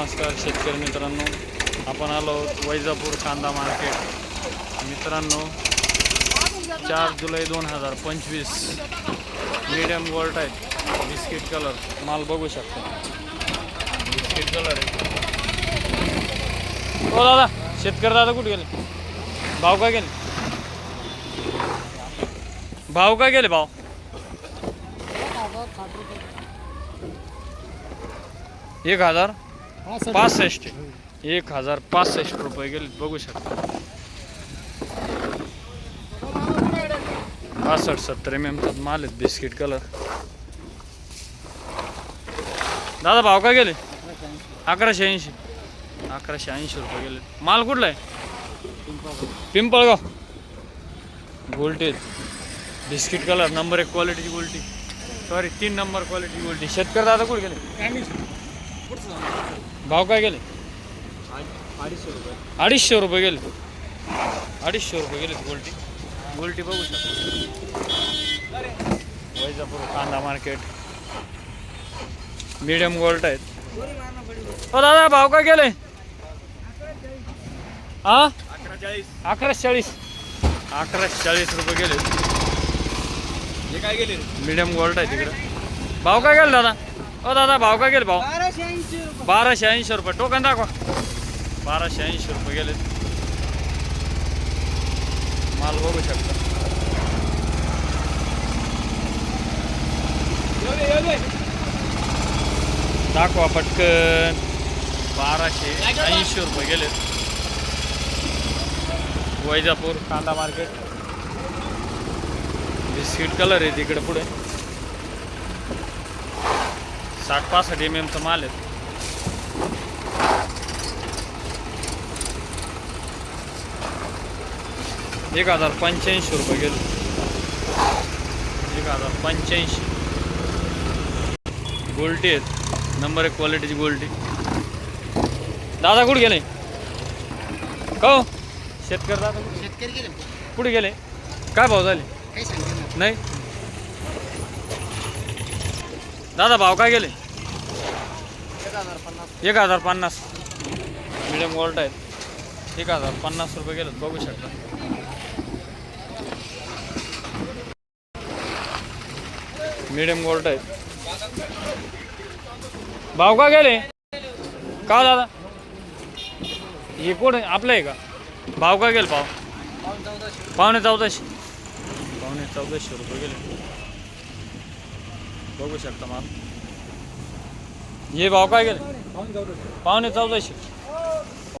नमस्कार शेतकरी मित्रांनो. आपण आलो वैजापूर कांदा मार्केट. मित्रांनो चार जुलै दोन हजार पंचवीस. मीडियम गोल्ड आहेत. बिस्किट कलर माल बघू शकता. बिस्किट कलर आहे. हो दादा शेतकरी दादा कुठे गेले? भाव का गेले? भाव का गेले भाव एक हजार. पासष्ट एक हजार पासष्ट रुपये गेले बघू शकता. पासष्ट सत्तर एम एमचा माल आहेत बिस्किट कलर दादा भाव काय गेले? अकराशे ऐंशी. अकराशे ऐंशी रुपये गेले. माल कुठला आहे? पिंपळगाव. गोल्टी बिस्किट कलर नंबर एक क्वालिटीची गोल्टी सॉरी तीन नंबर क्वालिटी गोल्टी शेतकरी दादा कुठे गेले? भाव काय गेले? अडीचशे रुपये अडीचशे रुपये गेले. अडीचशे रुपये गेले गोल्टी. गोल्टी बघू शकता. वैजापूर कांदा मार्केट. मीडियम गोल्ट आहेत. हो दादा भाव काय गेले? हा अकरा चाळीस. अकराशे चाळीस अकराशे चाळीस रुपये गेले. हे काय गेले? मीडियम गोल्ट आहे तिकडे. भाव काय गेले दादा? हो दादा भाव काय गेले भाव? बाराशे ऐंशी रुपये. बाराशे ऐंशी रुपये. टोकन दाखवा. बाराशे ऐंशी रुपये गेले. माल बघू शकता. दाखवा पटकन. बाराशे ऐंशी रुपये गेले. वैजापूर कांदा मार्केट. बिस्किट कलर आहे तिकडे पुढे. साठ पासष्ट एम एमचा माल आहे. एक हजार पंच्याऐंशी रुपये गेले एक हजार पंच्याऐंशी. गोल्टी आहेत. नंबर एक क्वालिटीची गोल्टी. दादा कुठे गेले? का? शेतकरी दादा शेतकरी गेले. कुठे गेले? काय भाव झाले? नाही? दादा भाव काय गेले? एक हजार पन्नास. मिडियम गोल्ट आहेत. एक हजार पन्नास रुपये गेलेत बघू शकता. मिडियम गोल्ड आहेत. भाव का गेले? का दादा? हे कोण आहे? आपलं आहे का? भाव का गेल भाव चौदाशे पावणे चौदाशे. पावणे चौदाशे रुपये गेले. बघू शकता मला. हे भाव काय गेले? पाऊन पावणे चौदाशे.